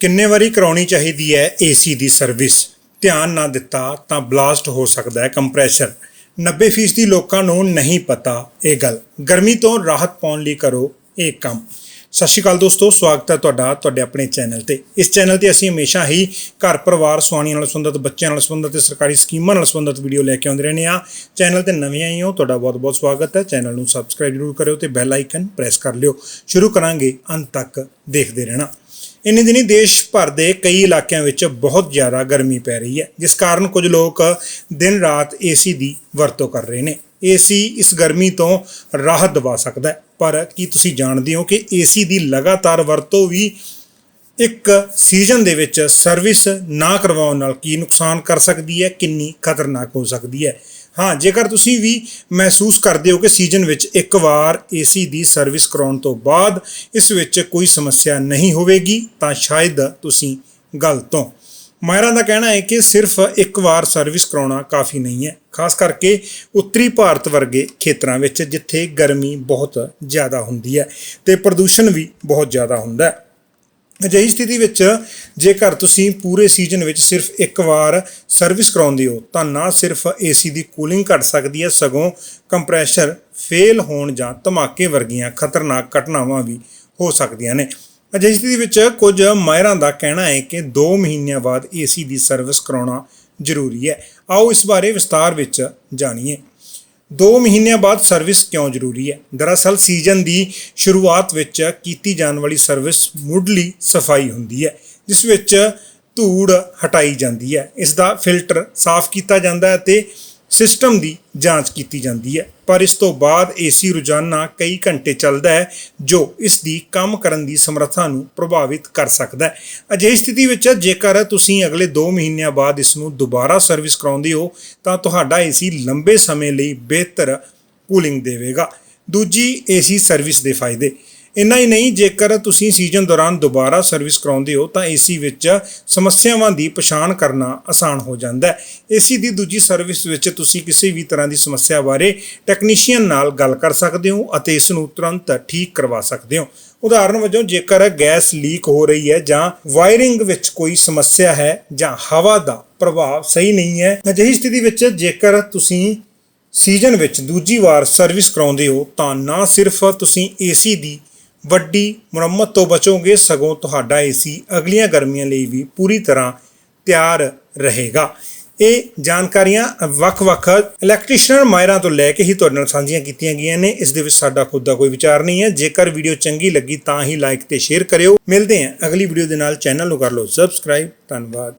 ਕਿੰਨੇ ਵਾਰੀ ਕਰਾਉਣੀ ਚਾਹੀਦੀ ਹੈ ਏਸੀ ਦੀ ਸਰਵਿਸ ਧਿਆਨ ਨਾ ਦਿੱਤਾ ਤਾਂ ਬਲਾਸਟ ਹੋ ਸਕਦਾ ਹੈ ਕੰਪਰੈਸ਼ਰ 90% ਲੋਕਾਂ ਨੂੰ ਨਹੀਂ ਪਤਾ ਇਹ ਗੱਲ। ਗਰਮੀ ਤੋਂ ਰਾਹਤ ਪਾਉਣ ਲਈ ਕਰੋ ਇਹ ਕੰਮ। ਸਤਿ ਸ਼੍ਰੀ ਅਕਾਲ ਦੋਸਤੋ, ਸਵਾਗਤ ਹੈ ਤੁਹਾਡਾ ਤੁਹਾਡੇ ਆਪਣੇ ਚੈਨਲ ਤੇ। ਇਸ ਚੈਨਲ ਤੇ ਅਸੀਂ ਹਮੇਸ਼ਾ ਹੀ ਘਰ ਪਰਿਵਾਰ ਸੁਆਣੀਆਂ ਨਾਲ ਸੰਬੰਧਿਤ, ਬੱਚਿਆਂ ਨਾਲ ਸੰਬੰਧਿਤ ਤੇ ਸਰਕਾਰੀ ਸਕੀਮਾਂ ਨਾਲ ਸੰਬੰਧਿਤ ਵੀਡੀਓ ਲੈ ਕੇ ਆਉਂਦੇ ਰਹਿੰਦੇ ਆ ਚੈਨਲ ਤੇ ਨਵੇਂ ਆਏ ਹੋ, ਤੁਹਾਡਾ ਬਹੁਤ-ਬਹੁਤ ਸਵਾਗਤ ਹੈ। ਚੈਨਲ ਨੂੰ ਸਬਸਕ੍ਰਾਈਬ ਜ਼ਰੂਰ ਕਰਿਓ ਤੇ ਬੈਲ ਆਈਕਨ ਪ੍ਰੈਸ ਕਰ ਲਿਓ। ਸ਼ੁਰੂ ਕਰਾਂਗੇ, ਅੰਤ ਤੱਕ ਦੇਖਦੇ ਰਹਿਣਾ। ਇੰਨੇ ਦਿਨੀ ਦੇਸ਼ ਭਰ ਦੇ ਕਈ ਇਲਾਕਿਆਂ ਵਿੱਚ ਬਹੁਤ ਜ਼ਿਆਦਾ ਗਰਮੀ ਪੈ ਰਹੀ ਹੈ, ਜਿਸ ਕਾਰਨ ਕੁਝ ਲੋਕ ਦਿਨ ਰਾਤ ਏਸੀ ਦੀ ਵਰਤੋਂ ਕਰ ਰਹੇ ਨੇ। ਏਸੀ ਇਸ ਗਰਮੀ ਤੋਂ ਰਾਹਤ ਦਿਵਾ ਸਕਦਾ ਹੈ। ਪਰ ਕੀ ਤੁਸੀਂ ਜਾਣਦੇ ਹੋ ਕਿ ਏਸੀ ਦੀ ਲਗਾਤਾਰ ਵਰਤੋਂ ਵੀ ਇੱਕ ਸੀਜ਼ਨ ਦੇ ਵਿੱਚ ਸਰਵਿਸ ਨਾ ਕਰਵਾਉਣ ਨਾਲ ਕੀ ਨੁਕਸਾਨ ਕਰ ਸਕਦੀ ਹੈ, ਕਿੰਨੀ ਖਤਰਨਾਕ ਹੋ ਸਕਦੀ ਹੈ? ਹਾਂ, ਜੇਕਰ ਤੁਸੀਂ ਵੀ ਮਹਿਸੂਸ ਕਰਦੇ ਹੋ ਕਿ ਸੀਜ਼ਨ ਵਿੱਚ ਇੱਕ ਵਾਰ ਏਸੀ ਦੀ ਸਰਵਿਸ ਕਰਾਉਣ ਤੋਂ ਬਾਅਦ ਇਸ ਵਿੱਚ ਕੋਈ ਸਮੱਸਿਆ ਨਹੀਂ ਹੋਵੇਗੀ, ਤਾਂ ਸ਼ਾਇਦ ਤੁਸੀਂ ਗਲਤ ਹੋ। ਮਾਹਿਰਾਂ ਦਾ ਕਹਿਣਾ ਹੈ ਕਿ ਸਿਰਫ ਇੱਕ ਵਾਰ ਸਰਵਿਸ ਕਰਾਉਣਾ ਕਾਫੀ ਨਹੀਂ ਹੈ, ਖਾਸ ਕਰਕੇ ਉੱਤਰੀ ਭਾਰਤ ਵਰਗੇ ਖੇਤਰਾਂ ਵਿੱਚ ਜਿੱਥੇ ਗਰਮੀ ਬਹੁਤ ਜ਼ਿਆਦਾ ਹੁੰਦੀ ਹੈ ਤੇ ਪ੍ਰਦੂਸ਼ਣ ਵੀ ਬਹੁਤ ਜ਼ਿਆਦਾ ਹੁੰਦਾ ਹੈ। ਅਜਿਹੀ ਸਥਿਤੀ ਵਿੱਚ ਜੇਕਰ ਤੁਸੀਂ ਪੂਰੇ ਸੀਜ਼ਨ ਵਿੱਚ ਸਿਰਫ ਇੱਕ ਵਾਰ ਸਰਵਿਸ ਕਰਾਉਂਦੇ ਹੋ, ਤਾਂ ਨਾ ਸਿਰਫ ਏਸੀ ਦੀ ਕੂਲਿੰਗ ਘਟ ਸਕਦੀ ਹੈ, ਸਗੋਂ ਕੰਪਰੈਸ਼ਰ ਫੇਲ ਹੋਣ ਜਾਂ ਧਮਾਕੇ ਵਰਗੀਆਂ ਖਤਰਨਾਕ ਘਟਨਾਵਾਂ ਵੀ ਹੋ ਸਕਦੀਆਂ ਨੇ। ਅਜਿਹੀ ਸਥਿਤੀ ਵਿੱਚ ਕੁਝ ਮਾਇਰਾਂ ਦਾ ਕਹਿਣਾ ਹੈ ਕਿ 2 ਮਹੀਨਿਆਂ ਬਾਅਦ ਏਸੀ ਦੀ ਸਰਵਿਸ ਕਰਾਉਣਾ ਜ਼ਰੂਰੀ ਹੈ। ਆਓ ਇਸ ਬਾਰੇ ਵਿਸਤਾਰ ਵਿੱਚ ਜਾਣੀਏ। 2 ਮਹੀਨਿਆਂ ਬਾਅਦ ਸਰਵਿਸ ਕਿਉਂ ਜ਼ਰੂਰੀ ਹੈ? ਦਰਅਸਲ ਸੀਜ਼ਨ ਦੀ ਸ਼ੁਰੂਆਤ ਵਿੱਚ ਕੀਤੀ ਜਾਣ ਵਾਲੀ ਸਰਵਿਸ ਮੁੱਢਲੀ ਸਫ਼ਾਈ ਹੁੰਦੀ ਹੈ, ਜਿਸ ਵਿੱਚ ਧੂੜ ਹਟਾਈ ਜਾਂਦੀ ਹੈ। ਇਸ ਦਾ ਫਿਲਟਰ ਸਾਫ਼ ਕੀਤਾ ਜਾਂਦਾ ਹੈ ਤੇ ਸਿਸਟਮ ਦੀ ਜਾਂਚ ਕੀਤੀ ਜਾਂਦੀ ਹੈ। ਪਰ ਇਸ ਤੋਂ ਬਾਅਦ ਏਸੀ ਰੋਜ਼ਾਨਾ ਕਈ ਘੰਟੇ ਚੱਲਦਾ ਹੈ, ਜੋ ਇਸ ਦੀ ਕੰਮ ਕਰਨ ਦੀ ਸਮਰੱਥਾ ਨੂੰ ਪ੍ਰਭਾਵਿਤ ਕਰ ਸਕਦਾ ਹੈ। ਅਜਿਹੀ ਸਥਿਤੀ ਵਿੱਚ ਜੇਕਰ ਤੁਸੀਂ ਅਗਲੇ 2 ਮਹੀਨਿਆਂ ਬਾਅਦ ਇਸ ਨੂੰ ਦੁਬਾਰਾ ਸਰਵਿਸ ਕਰਾਉਂਦੇ ਹੋ, ਤਾਂ ਤੁਹਾਡਾ ਏਸੀ ਲੰਬੇ ਸਮੇਂ ਲਈ ਬਿਹਤਰ ਕੂਲਿੰਗ ਦੇਵੇਗਾ। ਦੂਜੀ ਏਸੀ ਸਰਵਿਸ ਦੇ ਫਾਇਦੇ। ਇੰਨਾ ਹੀ ਨਹੀਂ, ਜੇਕਰ ਤੁਸੀਂ ਸੀਜ਼ਨ ਦੌਰਾਨ ਦੁਬਾਰਾ ਸਰਵਿਸ ਕਰਾਉਂਦੇ ਹੋ, ਤਾਂ ਏਸੀ ਵਿੱਚ ਸਮੱਸਿਆਵਾਂ ਦੀ ਪਛਾਣ ਕਰਨਾ ਆਸਾਨ ਹੋ ਜਾਂਦਾ ਹੈ। ਏਸੀ ਦੀ ਦੂਜੀ ਸਰਵਿਸ ਵਿੱਚ ਤੁਸੀਂ ਕਿਸੇ ਵੀ ਤਰ੍ਹਾਂ ਦੀ ਸਮੱਸਿਆ ਬਾਰੇ ਟੈਕਨੀਸ਼ੀਅਨ ਨਾਲ ਗੱਲ ਕਰ ਸਕਦੇ ਹੋ ਅਤੇ ਇਸ ਨੂੰ ਤੁਰੰਤ ਠੀਕ ਕਰਵਾ ਸਕਦੇ ਹੋ। ਉਦਾਹਰਨ ਵਜੋਂ, ਜੇਕਰ ਗੈਸ ਲੀਕ ਹੋ ਰਹੀ ਹੈ ਜਾਂ ਵਾਇਰਿੰਗ ਵਿੱਚ ਕੋਈ ਸਮੱਸਿਆ ਹੈ ਜਾਂ ਹਵਾ ਦਾ ਪ੍ਰਭਾਵ ਸਹੀ ਨਹੀਂ ਹੈ, ਅਜਿਹੀ ਸਥਿਤੀ ਵਿੱਚ ਜੇਕਰ ਤੁਸੀਂ ਸੀਜ਼ਨ ਵਿੱਚ ਦੂਜੀ ਵਾਰ ਸਰਵਿਸ ਕਰਾਉਂਦੇ ਹੋ, ਤਾਂ ਨਾ ਸਿਰਫ ਤੁਸੀਂ ਏਸੀ ਦੀ ਵੱਡੀ ਮੁਰੰਮਤ ਤੋਂ ਬਚੋਗੇ ਸਗੋਂ ਤੁਹਾਡਾ ਏਸੀ ਅਗਲੀਆਂ ਗਰਮੀਆਂ ਲਈ ਵੀ ਪੂਰੀ ਤਰ੍ਹਾਂ ਤਿਆਰ ਰਹੇਗਾ। ਇਹ ਜਾਣਕਾਰੀਆਂ ਵੱਖ-ਵੱਖ ਇਲੈਕਟ੍ਰੀਸ਼ੀਅਨ ਮਾਇਰਾਂ ਤੋਂ ਲੈ ਕੇ ਹੀ ਤੁਹਾਡੇ ਨਾਲ ਸਾਂਝੀਆਂ ਕੀਤੀਆਂ ਗਈਆਂ ਨੇ। ਇਸ ਦੇ ਵਿੱਚ ਸਾਡਾ ਖੁਦ ਦਾ ਕੋਈ ਵਿਚਾਰ ਨਹੀਂ ਹੈ। ਜੇਕਰ ਵੀਡੀਓ ਚੰਗੀ ਲੱਗੀ ਤਾਂ ਹੀ ਲਾਈਕ ਤੇ ਸ਼ੇਅਰ ਕਰਿਓ। ਮਿਲਦੇ ਹਾਂ ਅਗਲੀ ਵੀਡੀਓ ਦੇ ਨਾਲ। ਚੈਨਲ ਨੂੰ ਕਰ ਲਓ ਸਬਸਕ੍ਰਾਈਬ। ਧੰਨਵਾਦ।